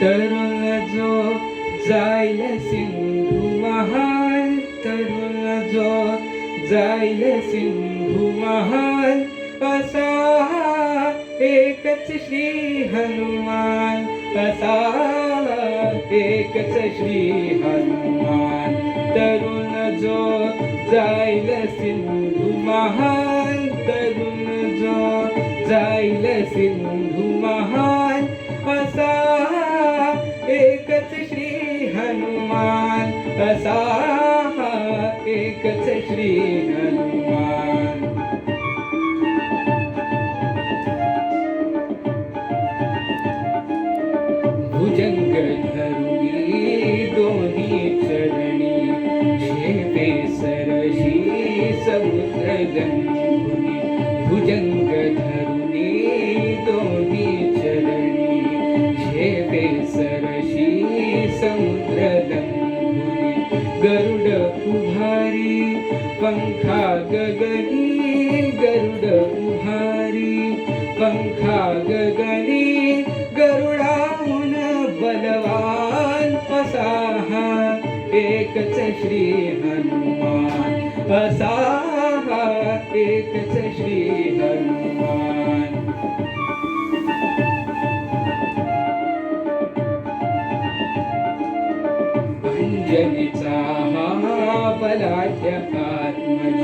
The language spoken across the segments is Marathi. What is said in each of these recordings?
તરજો જાયલે સિંધુ મહાન તરજો જાયલે સિંધુ મહાન પસા એક શ્રી હનુમાન પસા એક શ્રી હનુમાન તરુણ જો જાયલે સિંધુ મહાન તરુણ જો જાયલે સિંધુ મહાન પસા असा एकच श्री हनुमान भुजंग धरुणी दोन्ही चरणी शेते सरशी समुद्र गंगुनी भुजंग धरुणी उभारी पंखा गगनी गरुड उभारी पंखा गगनी गरुडाहून बलवान असा हा एकच श्री हनुमान असा एकच श्री हनुमान जनिचा हा बलाढ्य आत्मज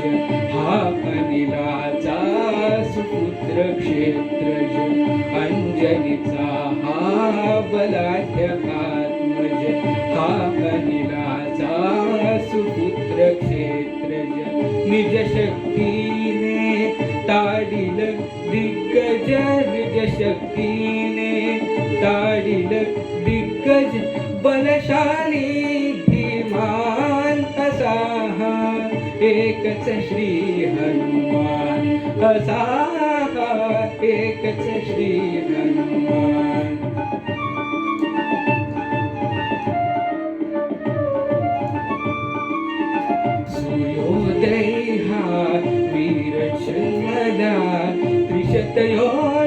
हा अनिलाचा सुपुत्र क्षेत्रज. अंजनीचा हा बलाढ्य आत्मज हा अनिलाचा सुपुत्र क्षेत्रज. निज शक्तीने ताडिल दिग्गज निज शक्तीने ताडिल दिग्गज बलशाली एकच श्री हनुमान. असा एकच श्री हनुमान. सूर्योदय हा वीर त्रिशतयो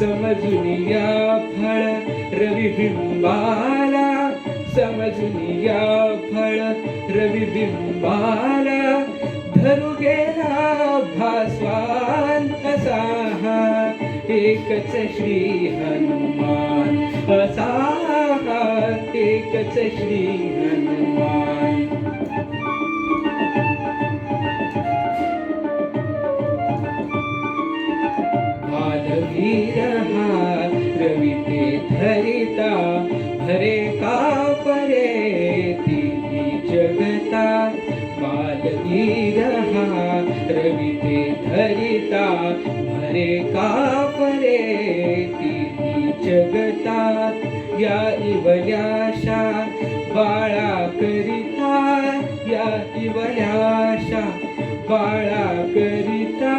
समजून या फळ रविबिंबाला समजून या फळ रविबिंबाला धरू गेला भास्वांत साहा. एकच श्री हनुमान. असा एकच श्री हनुमान. धरिता हरे का परे तिही जगता बालवीर हा रवी ते धरिता हरे का परे तिही जगता या इवल्याशा बाळा करिता या इवल्याशा बाळा करिता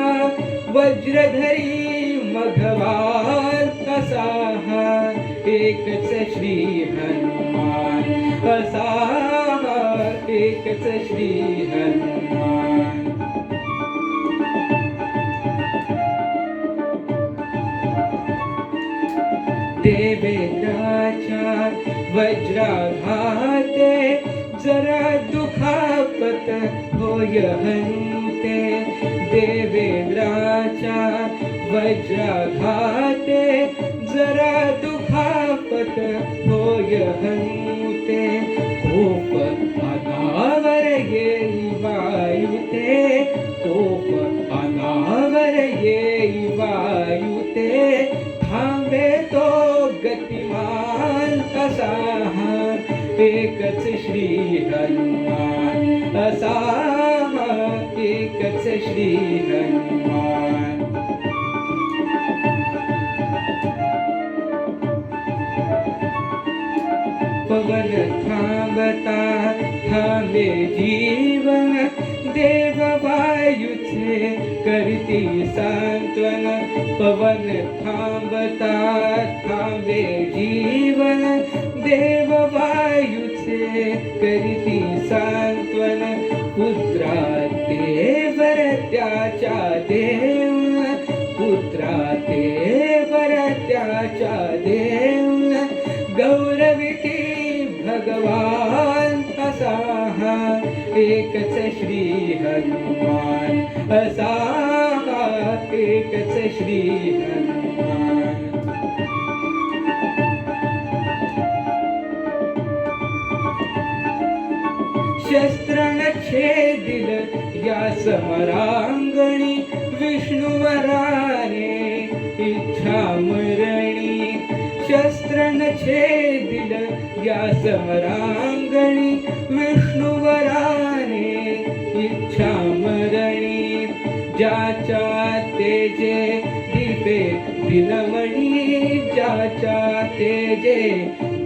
वज्रधरी मघवा एकच श्री हनुमान. असा एकच श्री हनुमान. देवेंद्राच्या वज्राघाते जरा दुखापत होय हनुते देवेंद्राच्या वज्राघाते जरा होय ಕೋಪ ಅನಾವರೆಗೆ अनावर ಕೋಪ ಅನಾವರೆಗೆ कोप अनावर येई वायुते थांबे तो गतिमान असा हा एकच श्री हनुमान असा एकच श्री हनुमान पवन थांबता थांबे जीवन देव वायुचे करती सांत्वन पवन थांबता थांबे जीवन देव वायुचे करीती सांत्वन पुत्रा देव पुत्रा देव एकच श्री हनुमान. असा हा एकच श्री हनुमान. शस्त्र छेदिल या समरांगणी विष्णुवराने इच्छा मरणी शस्त्रन छेदिल या समरांगणी विष्णुवराने इच्छा मरणी ज्याच्या तेजे दिपे दिनमणी ज्याच्या तेजे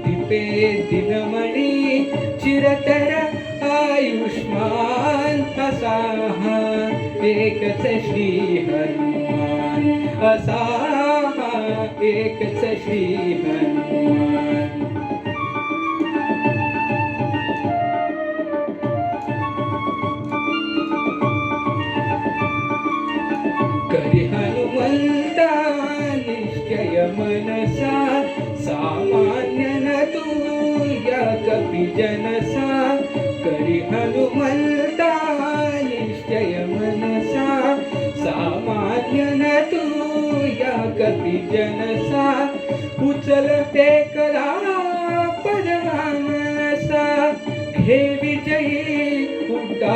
दिपे दिनमणी चिरतर आयुष्मान असा एकच श्री हनुमान असा एकच श्री हनुमान करी हनुमंता मनसा सामान्य न तू या कपी जनसा। करी విజయీ ఉంటా.